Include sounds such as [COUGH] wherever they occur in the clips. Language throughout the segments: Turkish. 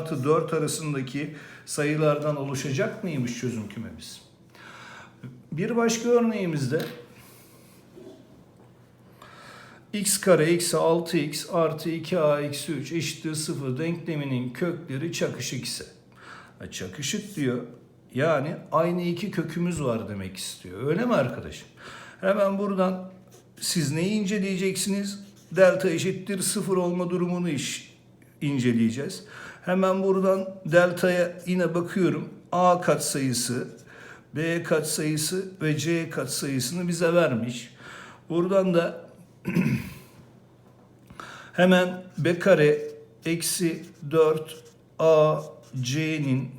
artı 4 arasındaki sayılardan oluşacak mıymış çözüm kümemiz? Bir başka örneğimizde x kare eksi 6x artı 2a eksi 3 eşittir 0 denkleminin kökleri çakışık ise. Çakışık diyor. Yani aynı iki kökümüz var demek istiyor. Öyle mi arkadaşım? Hemen buradan siz neyi inceleyeceksiniz? Delta eşittir 0 olma durumunu iş, inceleyeceğiz. Hemen buradan deltaya yine bakıyorum. A katsayısı, B katsayısı ve C katsayısını bize vermiş. Buradan da [CLEARS THROAT] hemen B kare eksi 4 A C'nin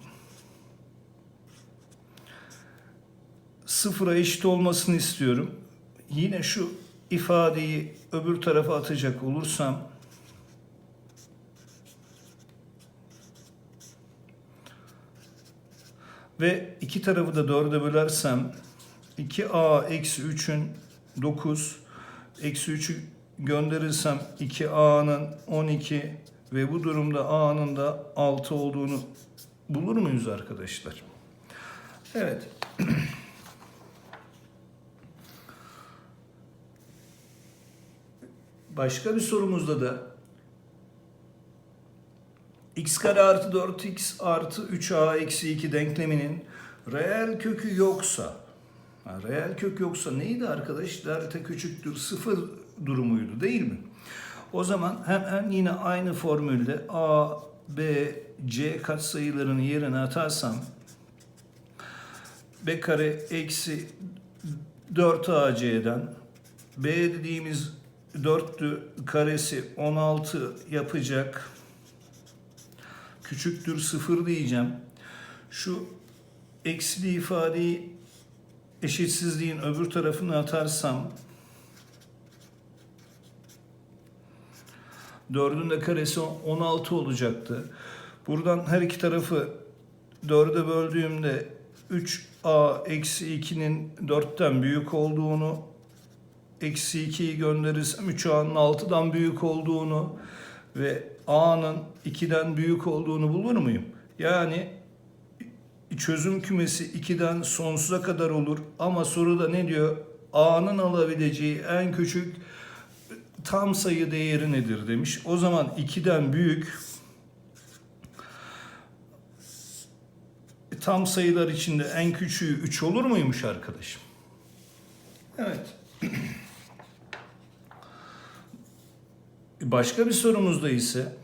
sıfıra eşit olmasını istiyorum. Yine şu ifadeyi öbür tarafa atacak olursam ve iki tarafı da dörde bölersem 2a eksi 3'ün 9 eksi 3'ü gönderirsem 2a'nın 12 ve bu durumda a'nın da 6 olduğunu bulur muyuz arkadaşlar? Evet. [CLEARS THROAT] Başka bir sorumuzda da x kare artı 4x artı 3a eksi 2 denkleminin reel kökü yoksa reel kök yoksa neydi arkadaş? Delta küçüktür sıfır durumuydu değil mi? O zaman hemen yine aynı formülde a, b, c katsayılarını yerine atarsam b kare eksi 4ac'den b dediğimiz 4'tü karesi 16 yapacak küçüktür 0 diyeceğim. Şu eksili ifadeyi eşitsizliğin öbür tarafına atarsam 4'ün de karesi 16 olacaktı. Buradan her iki tarafı 4'e böldüğümde 3a eksi 2'nin 4'ten büyük olduğunu eksi 2'yi gönderirsem 3a'nın 6'dan büyük olduğunu ve a'nın 2'den büyük olduğunu bulur muyum? Yani çözüm kümesi 2'den sonsuza kadar olur ama soruda ne diyor? a'nın alabileceği en küçük tam sayı değeri nedir demiş. O zaman 2'den büyük tam sayılar içinde en küçüğü 3 olur muymuş arkadaşım? Evet. [CLEARS THROAT] Başka bir sorumuzda ise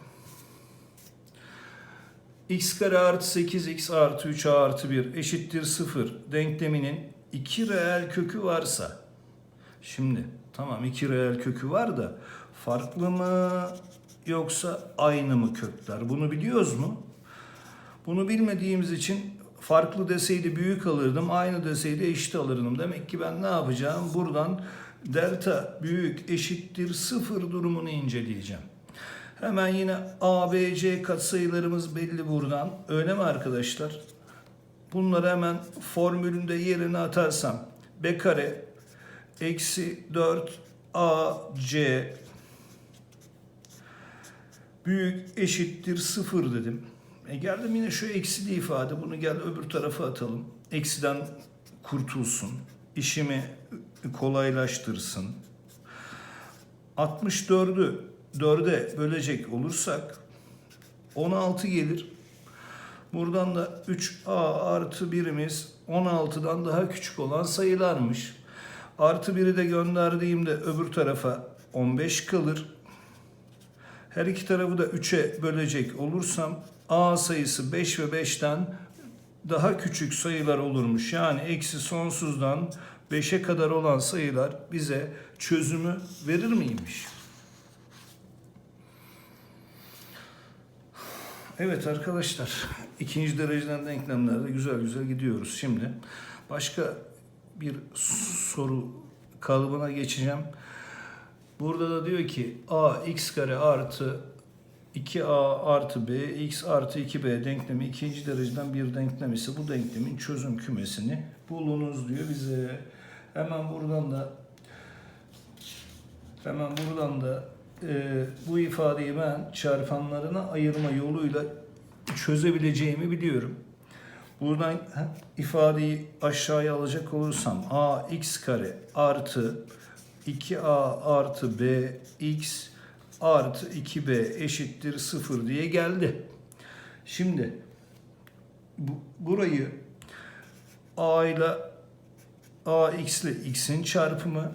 x kare artı 8x artı 3a artı 1 eşittir 0 denkleminin iki reel kökü varsa şimdi tamam iki reel kökü var da farklı mı yoksa aynı mı kökler bunu biliyoruz mu? Bunu bilmediğimiz için farklı deseydi büyük alırdım, aynı deseydi eşit alırdım. Demek ki ben ne yapacağım? Buradan delta büyük eşittir sıfır durumunu inceleyeceğim. Hemen yine A, B, C katsayılarımız belli buradan. Öyle mi arkadaşlar? Bunları hemen formülünde yerine atarsam B kare eksi 4 A, C büyük eşittir sıfır dedim. E geldim yine şu eksili ifade. Bunu gel öbür tarafa atalım. Eksiden kurtulsun. İşimi kolaylaştırsın. 64'ü 4'e bölecek olursak 16 gelir. Buradan da 3a artı birimiz 16'dan daha küçük olan sayılarmış. Artı 1'i de gönderdiğimde öbür tarafa 15 kalır. Her iki tarafı da 3'e bölecek olursam a sayısı 5 ve 5'ten daha küçük sayılar olurmuş. Yani eksi sonsuzdan 5'e kadar olan sayılar bize çözümü verir miymiş? Evet arkadaşlar, ikinci dereceden denklemlerde güzel güzel gidiyoruz. Şimdi başka bir soru kalıbına geçeceğim. Burada da diyor ki a x kare artı 2a artı b x artı 2b denklemi ikinci dereceden bir denklem ise bu denklemin çözüm kümesini bulunuz diyor bize. Hemen buradan da hemen buradan da e, bu ifadeyi ben çarpanlarına ayırma yoluyla çözebileceğimi biliyorum. Buradan ha, ifadeyi aşağıya alacak olursam ax kare artı 2a artı b x artı 2b eşittir 0 diye geldi. Şimdi bu, burayı a ile ax ile x'in çarpımı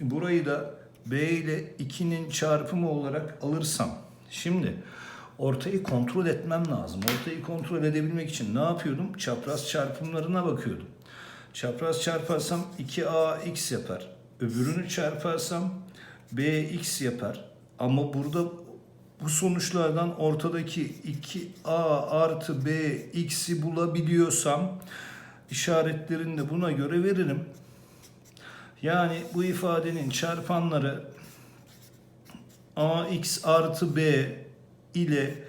burayı da b ile 2'nin çarpımı olarak alırsam şimdi ortayı kontrol etmem lazım. Ortayı kontrol edebilmek için ne yapıyordum? Çapraz çarpımlarına bakıyordum. Çapraz çarparsam 2ax yapar. Öbürünü çarparsam bx yapar. Ama burada bu sonuçlardan ortadaki 2a artı bx'i bulabiliyorsam işaretlerini de buna göre veririm. Yani bu ifadenin çarpanları ax artı b ile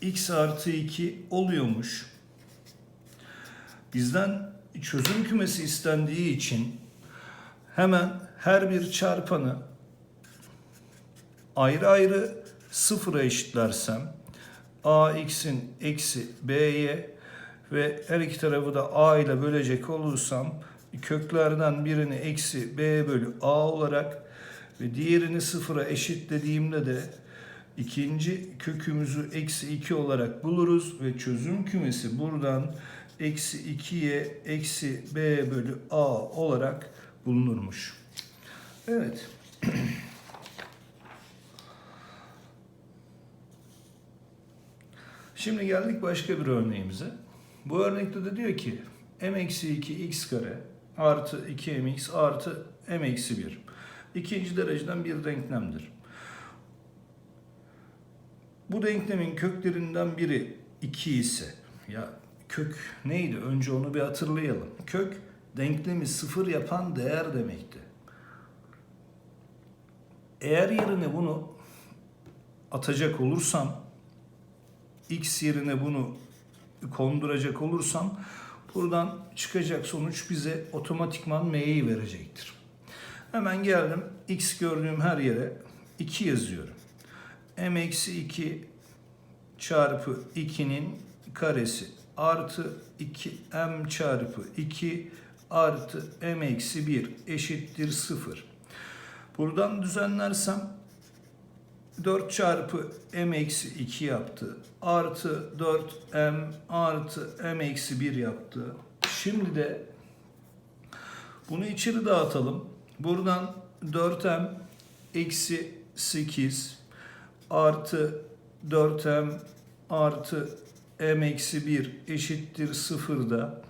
x artı 2 oluyormuş. Bizden çözüm kümesi istendiği için hemen her bir çarpanı ayrı ayrı sıfıra eşitlersem ax'in eksi b'ye ve her iki tarafı da a ile bölecek olursam köklerden birini eksi b bölü a olarak ve diğerini sıfıra eşitlediğimde de ikinci kökümüzü eksi 2 olarak buluruz ve çözüm kümesi buradan eksi 2'ye eksi b bölü a olarak bulunurmuş. Evet. [CLEARS THROAT] Şimdi geldik başka bir örneğimize. Bu örnekte de diyor ki m eksi 2 x kare artı 2mx artı m eksi 1. İkinci dereceden bir denklemdir. Bu denklemin köklerinden biri 2 ise ya kök neydi? Önce onu bir hatırlayalım. Kök denklemi sıfır yapan değer demekti. Eğer yerine bunu atacak olursam x yerine bunu konduracak olursam buradan çıkacak sonuç bize otomatikman m'yi verecektir. Hemen geldim x gördüğüm her yere 2 yazıyorum. m eksi 2 çarpı 2'nin karesi artı 2m çarpı 2 artı m eksi 1 eşittir 0. Buradan düzenlersem 4 çarpı m eksi 2 yaptı. Artı 4m artı m eksi 1 yaptı. Şimdi de bunu içeri dağıtalım. Buradan 4m eksi 8 artı 4m artı m eksi 1 eşittir 0'da.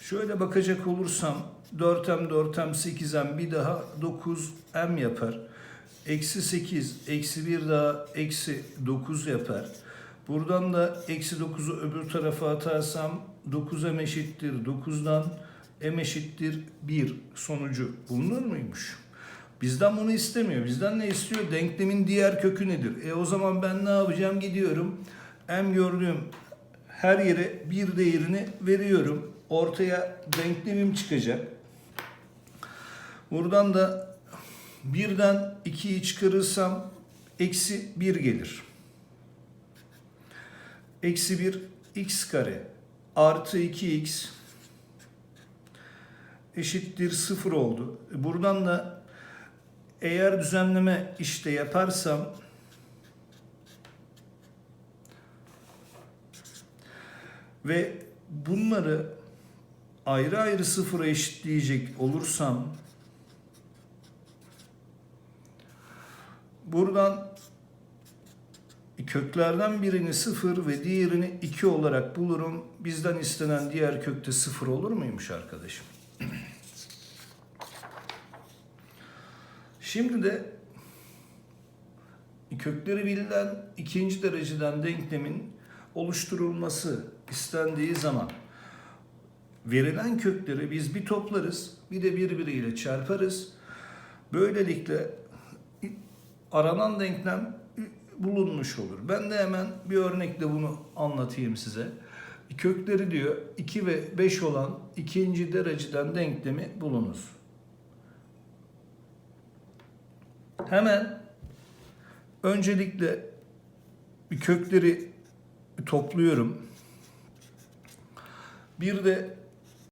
Şöyle bakacak olursam 4m 4m 8m bir daha 9m yapar. Eksi 8, eksi 1 daha eksi 9 yapar. Buradan da eksi 9'u öbür tarafa atarsam 9m eşittir 9'dan m eşittir 1 sonucu bulunur muymuş? Bizden bunu istemiyor. Bizden ne istiyor? Denklemin diğer kökü nedir? E o zaman ben ne yapacağım? Gidiyorum. M gördüğüm her yere bir değerini veriyorum. Ortaya denklemim çıkacak. Buradan da birden 2'yi çıkarırsam eksi 1 gelir. Eksi 1 x kare artı 2x eşittir 0 oldu. Buradan da eğer düzenleme işte yaparsam ve bunları ayrı ayrı sıfıra eşitleyecek olursam buradan köklerden birini sıfır ve diğerini 2 olarak bulurum. Bizden istenen diğer kökte sıfır olur muymuş arkadaşım? Şimdi de kökleri bilinen ikinci dereceden denklemin oluşturulması istendiği zaman verilen kökleri biz bir toplarız, bir de birbiriyle çarparız. Böylelikle aranan denklem bulunmuş olur. Ben de hemen bir örnekle bunu anlatayım size. Kökleri diyor 2 ve 5 olan ikinci dereceden denklemi bulunuz. Hemen öncelikle kökleri topluyorum. Bir de